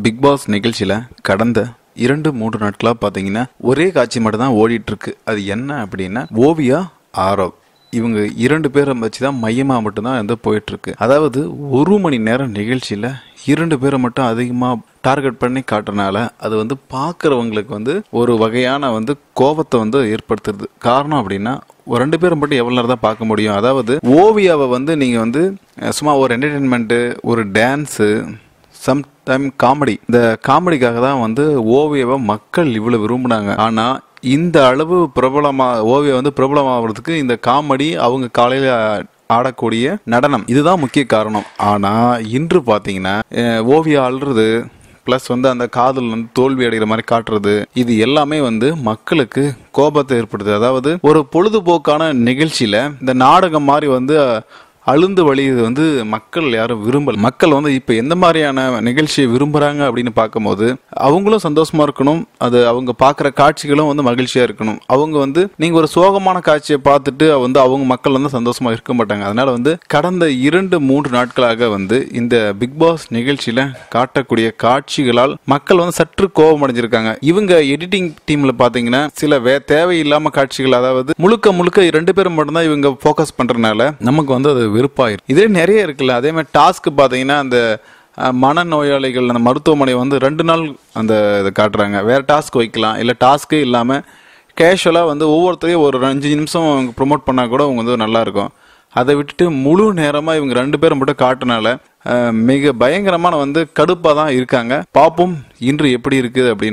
Big pass நிகழ்ச்சியில் கடந்த இரண்டு மூன்று நாட்களாக பார்த்தீங்கன்னா ஒரே காட்சி மட்டும் தான் அது என்ன அப்படின்னா ஓவியா ஆரவ் இவங்க இரண்டு பேரை வச்சு தான் மையமாக மட்டும்தான் வந்து போயிட்டுருக்கு. அதாவது ஒரு மணி நேரம் நிகழ்ச்சியில் இரண்டு பேரை மட்டும் அதிகமாக டார்கெட் பண்ணி காட்டுறனால அது வந்து பார்க்குறவங்களுக்கு வந்து ஒரு வகையான வந்து கோபத்தை வந்து ஏற்படுத்துறது. காரணம் அப்படின்னா ஒரு ரெண்டு பேரை மட்டும் எவ்வளோ நேரம் தான் பார்க்க முடியும்? அதாவது ஓவியாவை வந்து நீங்கள் வந்து சும்மா ஒரு என்டர்டெயின்மெண்ட்டு ஒரு டான்ஸு சம் டைம் காமெடி. இந்த காமெடிக்காக தான் வந்து ஓவியவை மக்கள் இவ்வளோ விரும்புனாங்க. ஆனால் இந்த அளவு பிரபலமாக ஓவியம் வந்து பிரபலமாகிறதுக்கு இந்த காமெடி அவங்க காலையில் ஆடக்கூடிய நடனம். இதுதான் முக்கிய காரணம். ஆனால் இன்று பார்த்தீங்கன்னா ஓவியம் ஆள்றது ப்ளஸ் வந்து அந்த காதல் வந்து தோல்வி அடைகிற மாதிரி காட்டுறது இது எல்லாமே வந்து மக்களுக்கு கோபத்தை ஏற்படுது அதாவது ஒரு பொழுதுபோக்கான நிகழ்ச்சியில் இந்த நாடகம் மாதிரி வந்து அழுந்து வழியுது வந்து மக்கள் யாரும் விரும்பல. மக்கள் வந்து இப்போ எந்த மாதிரியான நிகழ்ச்சியை விரும்புகிறாங்க அப்படின்னு பார்க்கும்போது அவங்களும் சந்தோஷமா இருக்கணும். அது அவங்க பார்க்குற காட்சிகளும் வந்து மகிழ்ச்சியாக இருக்கணும். அவங்க வந்து நீங்கள் ஒரு சோகமான காட்சியை பார்த்துட்டு வந்து அவங்க மக்கள் வந்து சந்தோஷமாக இருக்க மாட்டாங்க. அதனால் வந்து கடந்த இரண்டு மூன்று நாட்களாக வந்து இந்த பிக் பாஸ் நிகழ்ச்சியில் காட்டக்கூடிய காட்சிகளால் மக்கள் வந்து சற்று கோபம் அடைஞ்சிருக்காங்க. இவங்க எடிட்டிங் டீமில் பார்த்தீங்கன்னா சில வே தேவையில்லாமல் காட்சிகள் அதாவது முழுக்க முழுக்க ரெண்டு பேரும் மட்டும்தான் இவங்க ஃபோக்கஸ் பண்ணுறதுனால நமக்கு வந்து அது வெறுப்பாயிரும் இதே நிறைய இருக்குல்ல அதே மாதிரி டாஸ்க் பார்த்தீங்கன்னா அந்த மனநோயாளிகள் அந்த மருத்துவமனை வந்து ரெண்டு நாள் அந்த இதை காட்டுறாங்க. வேறு டாஸ்க் வைக்கலாம். இல்லை டாஸ்க்கே இல்லாமல் கேஷுவலாக வந்து ஒவ்வொருத்தரையும் ஒரு அஞ்சு நிமிஷம் ப்ரொமோட் பண்ணால் கூட அவங்க வந்து நல்லாயிருக்கும் அதை விட்டுட்டு முழு நேரமாக இவங்க ரெண்டு பேரும் மட்டும் காட்டுனால மிக பயங்கரமான வந்து கடுப்பாக தான் இருக்காங்க. பார்ப்போம் இன்று எப்படி இருக்குது அப்படின்னு.